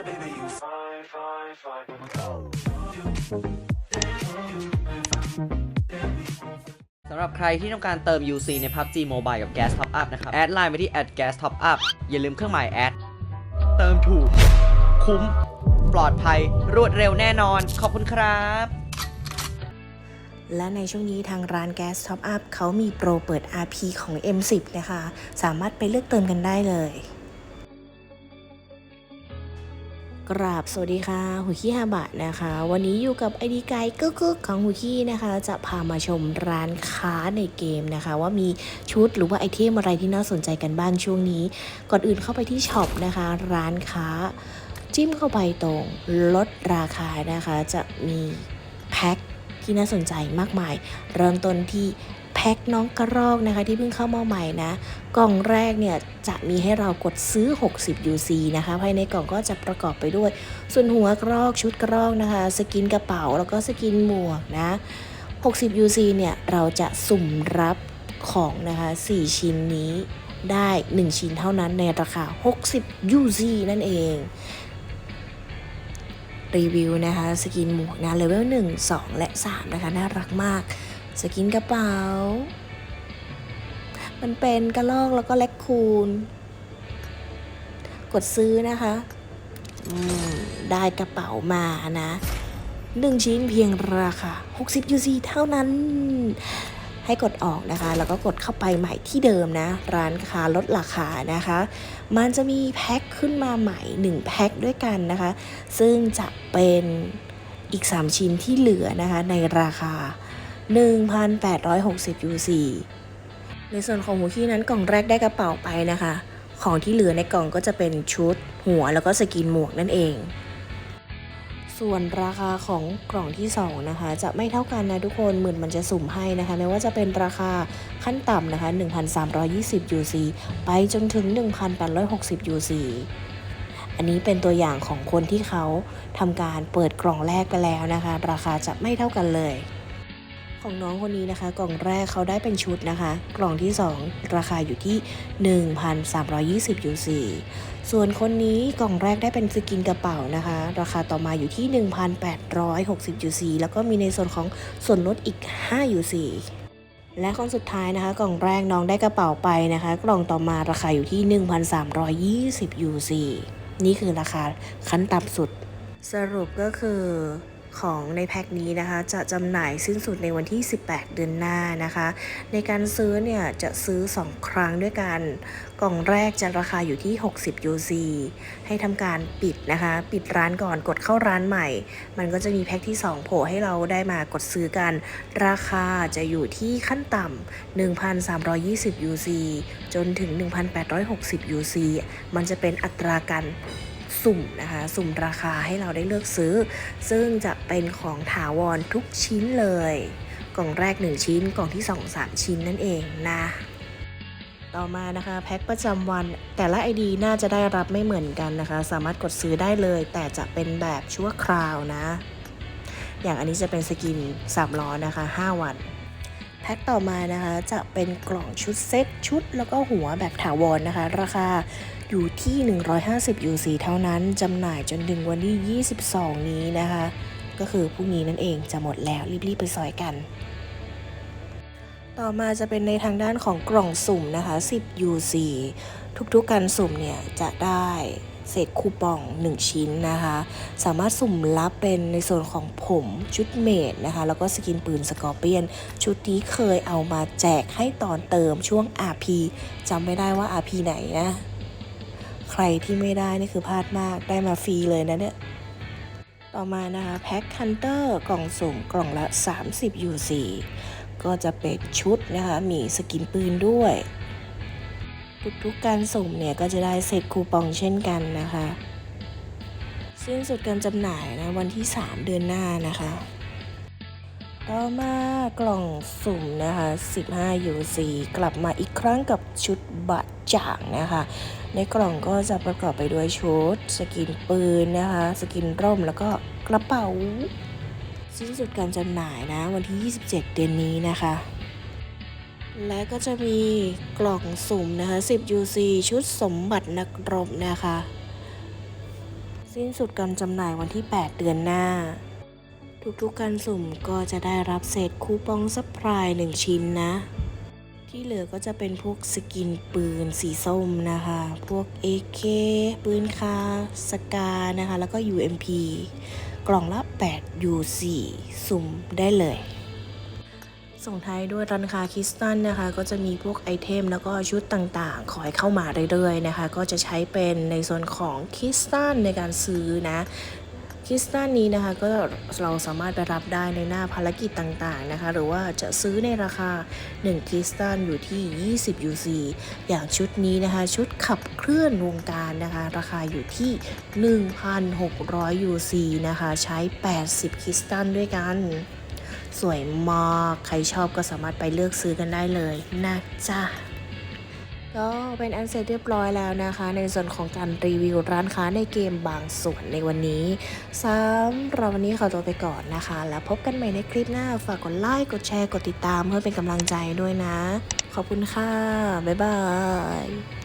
yeah, baby, you fine, fine, fine. สำหรับใครที่ต้องการเติม UC ใน PUBG Mobile กับ Gas Top Up นะครับ แอดไลน์ไปที่ @gas top up อย่าลืมเครื่องหมายแอด เติมถูก คุ้ม ปลอดภัย รวดเร็วแน่นอน ขอบคุณครับ และในช่วงนี้ทางร้านแก๊สท็อปอัพเขามีโปรเปิด RP ของ M10 นะคะ สามารถไปเลือกเติมกันได้เลย กราบสวัสดีค่ะหุกี้ฮาบะนะคะ วันนี้อยู่กับไอดีไกด์กึกๆของหุกี้นะคะ จะพามาชมร้านค้าในเกมนะคะ ว่ามีชุดหรือว่าไอเทมอะไรที่น่าสนใจกันบ้างช่วงนี้ ก่อนอื่นเข้าไปที่ช็อปนะคะ ร้านค้า จิ้มเข้าไปตรงลดราคานะคะ จะมีแพ็คที่น่าสนใจมากมาย เริ่มต้นที่ แพ็คน้องกระรอกนะคะที่เพิ่งเข้ามาใหม่นะ กล่องแรกเนี่ยจะมีให้เรากดซื้อ 60 UC นะคะ ภายในกล่องก็จะประกอบไปด้วย ส่วนหัวกระรอกชุดกระรอกนะคะ สกินกระเป๋าแล้วก็สกินหมวกนะ 60 UC เนี่ยเราจะสุ่มรับของนะคะ 4 ชิ้นนี้ได้ 1 ชิ้นเท่านั้นในราคา 60 UC นั่นเองรีวิวนะคะ สกินหมวกนะเลเวล1 2 และ 3 นะคะ น่ารักมาก สกินกระเป๋า มันเป็นกระลอกแล้วก็แลคคูนกดซื้อนะคะได้กระเป๋ามานะหนึ่งชิ้นเพียงราคา 60 UC เท่านั้น ให้กดออกนะคะ แล้วก็กดเข้าไปใหม่ที่เดิมนะ ร้านค้าลดราคานะคะ มันจะมีแพ็คขึ้นมาใหม่ 1 แพ็คด้วยกันนะคะ ซึ่งจะเป็นอีก 3 ชิ้นที่เหลือนะคะในราคา 1,860 UC ในส่วนของหูขี้นั้นกล่องแรกได้กระเป๋าไปนะคะ ของที่เหลือในกล่องก็จะเป็นชุด หัวแล้วก็สกินหมวกนั่นเอง ส่วนราคาของกล่องที่ 2 นะคะ จะไม่เท่ากันนะทุกคนเหมือนมันจะสุ่มให้นะคะไม่ว่าจะเป็นราคาขั้นต่ำนะคะ 1,320 UC ไปจนถึง 1,860 UC อันนี้เป็นตัวอย่างของคนที่เขาทำการเปิดกล่องแรกไปแล้วนะคะ ราคาจะไม่เท่ากันเลย ของน้องคนนี้นะคะ กล่องแรกเขาได้เป็นชุดนะคะ กล่องที่ 2 ราคาอยู่ที่ 1,320 UC ส่วนคนนี้กล่องแรกได้เป็นสกินกระเป๋านะคะ ราคาต่อมาอยู่ที่ 1,860 UC แล้วก็มีในส่วนของส่วนลดอีก 5 UC และคนสุดท้ายนะคะ กล่องแรกน้องได้กระเป๋าไปนะคะ กล่องต่อมาราคาอยู่ที่ 1,320 UC นี่คือราคาขั้นต่ำสุด สรุปก็คือ ของในแพ็คนี้นะคะ จะจำหน่ายสิ้นสุดในวันที่ 18 เดือนหน้านะคะ ในการซื้อเนี่ยจะซื้อ 2 ครั้งด้วยกัน กล่องแรกจะราคาอยู่ที่ 60 UC ให้ทำการปิดนะคะ ปิดร้านก่อนกดเข้าร้านใหม่ มันก็จะมีแพ็คที่ 2 โผล่ให้เราได้มากดซื้อกัน ราคาจะอยู่ที่ขั้นต่ำ1,320 UC จนถึง 1,860 UC มันจะเป็นอัตราการ สุ่มนะคะ สุ่มราคาให้เราได้เลือกซื้อ ซึ่งจะเป็นของถาวรทุกชิ้นเลย กล่องแรก 1 ชิ้น กล่องที่ 2 3 ชิ้นนั่นเองนะต่อมานะคะแพ็คประจำวันแต่ละ ID น่าจะได้รับไม่เหมือนกันนะคะ สามารถกดซื้อได้เลย แต่จะเป็นแบบชั่วคราวนะ อย่างอันนี้จะเป็นสกิน3ล้อนะคะ 5 วัน พ็คต่อมานะคะ จะเป็นกล่องชุดเซ็ตชุดแล้วก็หัวแบบถาวรนะคะ ราคาอยู่ที่ 150 UC เท่านั้นจำหน่ายจนถึงวันที่ 22 นี้นะคะ ก็คือพรุ่งนี้นั่นเองจะหมดแล้วรีบๆไปซอยกัน ต่อมาจะเป็นในทางด้านของกล่องสุ่มนะคะ 10 UC ทุกๆการสุ่มเนี่ยจะได้ เศษคูปอง 1 ชิ้นนะคะ สามารถสุ่มรับเป็นในส่วนของผมชุดเมดนะคะ แล้วก็สกินปืนสกอร์เปียน ชุดนี้เคยเอามาแจกให้ตอนเติมช่วง RP จำไม่ได้ว่า RP ไหนนะ ใครที่ไม่ได้นี่คือพลาดมากได้มาฟรีเลยนะเนี่ยต่อมานะคะแพ็คคันเตอร์กล่องสุ่มกล่องละ 30 UC ก็จะเป็นชุดนะคะ มีสกินปืนด้วย ทุกๆการสุ่มเนี่ยก็จะได้เศษคูปองเช่นกันนะคะ สิ้นสุดการจำหน่ายนะวันที่ 3 เดือนหน้านะคะ ต่อมากล่องสุ่มนะคะ 15 UC กลับมาอีกครั้งกับชุดบัตรจ่างนะคะ ในกล่องก็จะประกอบไปด้วยชุด สกินปืนนะคะ สกินร่มแล้วก็กระเป๋า สิ้นสุดการจำหน่ายนะวันที่ 27 เดือนนี้นะคะ และก็จะมีกล่องสุ่มนะคะ 10 UC ชุดสมบัตินักรบนะคะ สิ้นสุดการจำหน่ายวันที่ 8 เดือนหน้า ทุกๆการสุ่มก็จะได้รับเศษคูปองซัพพลาย 1 ชิ้นนะ ที่เหลือก็จะเป็นพวกสกินปืนสีส้มนะคะ พวก AK ปืนคาสกานะคะ แล้วก็ UMP กล่องละ 8 U4 สุ่มได้เลย ส่งท้ายด้วยร้านค้าคิสตันนะคะ ก็จะมีพวกไอเทมแล้วก็ชุดต่างๆคอยเข้ามาเรื่อยๆนะคะ ก็จะใช้เป็นในส่วนของคิสตันในการซื้อนะคิสตันนี้นะคะก็เราสามารถไปรับได้ในหน้าภารกิจต่างๆนะคะ หรือว่าจะซื้อในราคา 1คิสตันอยู่ที่ 20 UC อย่างชุดนี้นะคะ ชุดขับเคลื่อนวงการนะคะ ราคาอยู่ที่ 1,600 UC นะคะ ใช้ 80 คิสตันด้วยกัน สวยมาก ใครชอบก็สามารถไปเลือกซื้อกันได้เลยนะจ๊ะก็เป็นอันเสร็จเรียบร้อยแล้วนะคะ ในส่วนของการรีวิวร้านค้าในเกมบางส่วนในวันนี้สำหรับวันนี้ขอตัวไปก่อนนะคะ แล้วพบกันใหม่ในคลิปหน้า ฝากกดไลค์กดแชร์กดติดตามเพื่อเป็นกำลังใจด้วยนะ ขอบคุณค่ะ บ๊ายบาย